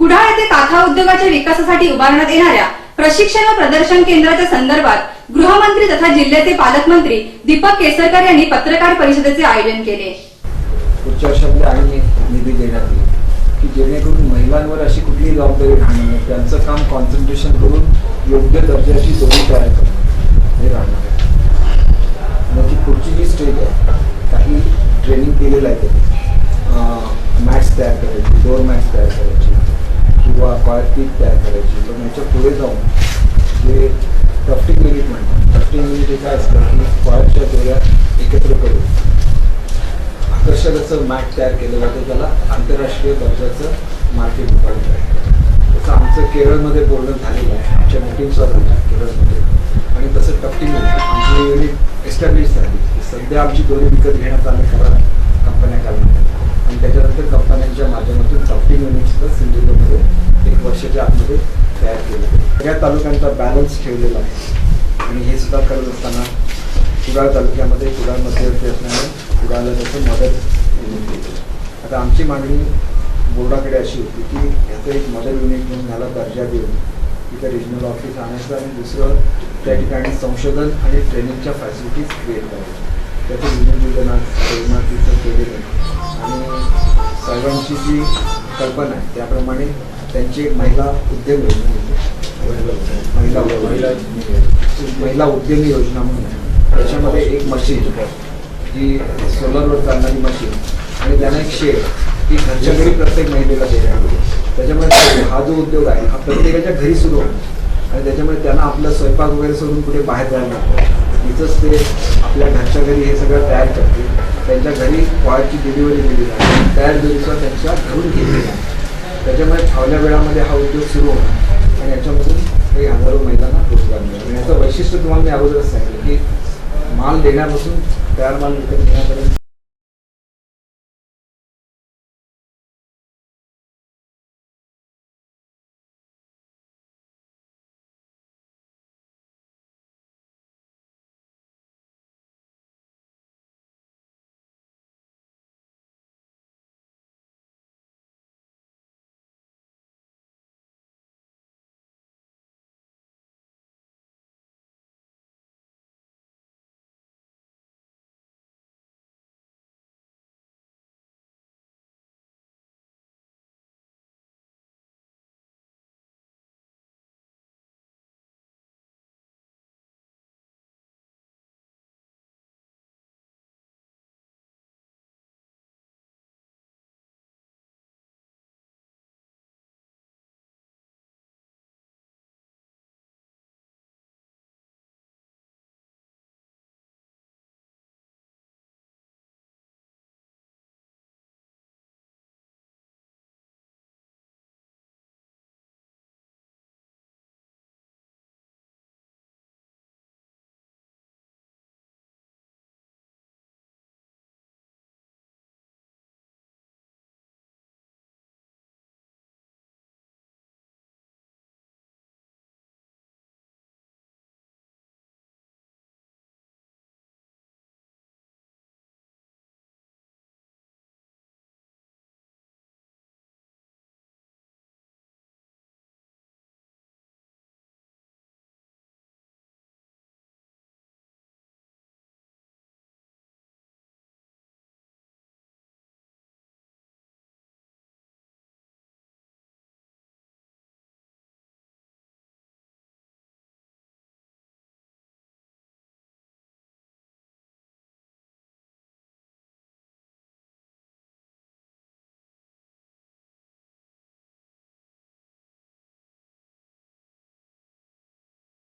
कुडाळ येथे काथा उद्योगाच्या विकासासाठी उभारण्यात येणाऱ्या प्रशिक्षण व प्रदर्शन केंद्राच्या संदर्भात गृहमंत्री तथा जिल्ह्याचे पालकमंत्री दीपक केसरकर यांनी पत्रकार परिषदेचे आयोजन केले. पुढच्या वर्षामध्ये आणि निधी देण्यात येईल की जेणेकरून महिलांवर अशी कुठलीही जबाबदारी राहणार नाही. त्यांचं काम कॉन्सन्ट्रेशन करून योग्य दर्जाची जोडी तयार करणं हे राहणार आहे. मग ती पुढची जी स्टेज आहे किंवा तयार करायची? पण याच्यापुढे जाऊन जे टफ्टिंग युनिट म्हणतात टफ्टिंग युनिट हे काय असतं की कॉयरच्या दोऱ्या एकत्र करून आकर्षक असं मॅट तयार केलं जातं त्याला आंतरराष्ट्रीय दर्जाचं मार्केट उभारलं आहे तसं आमचं केरळमध्ये बोलणं झालेलं आहे आमच्या मिटिंग्सवर झाल्या केरळमध्ये. आणि तसं टफ्टिंग युनिट आमची युनिट एस्टॅब्लिश झाली. सध्या आमची दोन्ही विकत घेण्यात आले करा कंपन्या करण्यात आणि त्याच्यानंतर कंपन्यांच्या माध्यमातून टफ्टिंग युनिट्सचं सिंधुदुर्गमध्ये एक वर्षाच्या आतमध्ये तयार केलं. सगळ्या तालुक्यांचा बॅलन्स ठेवलेला आहे. आणि हे सुद्धा करत असताना कुडाळ तालुक्यामध्ये कुडाळ मध्यवर्ती असल्यामुळे कुडाळला त्याचं मदत युनिट आता आमची मागणी बोर्डाकडे अशी होती की ह्याचं एक मदर युनिट म्हणून ह्याला दर्जा देऊन तिथं रिजनल ऑफिस आणायचं आणि दुसरं त्या ठिकाणी संशोधन आणि ट्रेनिंगच्या फॅसिलिटीज क्रिएट करायच्या. त्याचं नियोजन योजना तिथं केलेलं आहे. आणि सर्वांची जी कल्पना आहे त्याप्रमाणे त्यांची एक महिला उद्यम योजना महिला महिला महिला उद्यमी योजना म्हणून त्याच्यामध्ये एक मशीन जी सोलरवर चालणारी मशीन. आणि त्यांना एक शेड ती घरच्या घरी प्रत्येक महिलेला देण्यात आली. त्याच्यामुळे हा जो उद्योग आहे हा प्रत्येकाच्या घरी सुरू होतो. आणि त्याच्यामुळे त्यांना आपला स्वयंपाक वगैरे सोडून कुठे बाहेर जायला लागतं इथंच ते आपल्या घरच्या घरी हे सगळं तयार करतील. त्यांच्या घरी कॉयरची डिलिव्हरी दिली जाते. तयार दिवसा त्यांच्या घरून घेतली जाते. त्याच्यामुळे फावल्या वेळामध्ये हा उद्योग सुरू होणार. आणि याच्यामधून काही हजारो महिलांना रोजगार मिळेल आणि याचं वैशिष्ट्य तुम्हाला मी अगोदरच सांगितलं की माल देण्यापासून तयार माल विकत घेण्यापर्यंत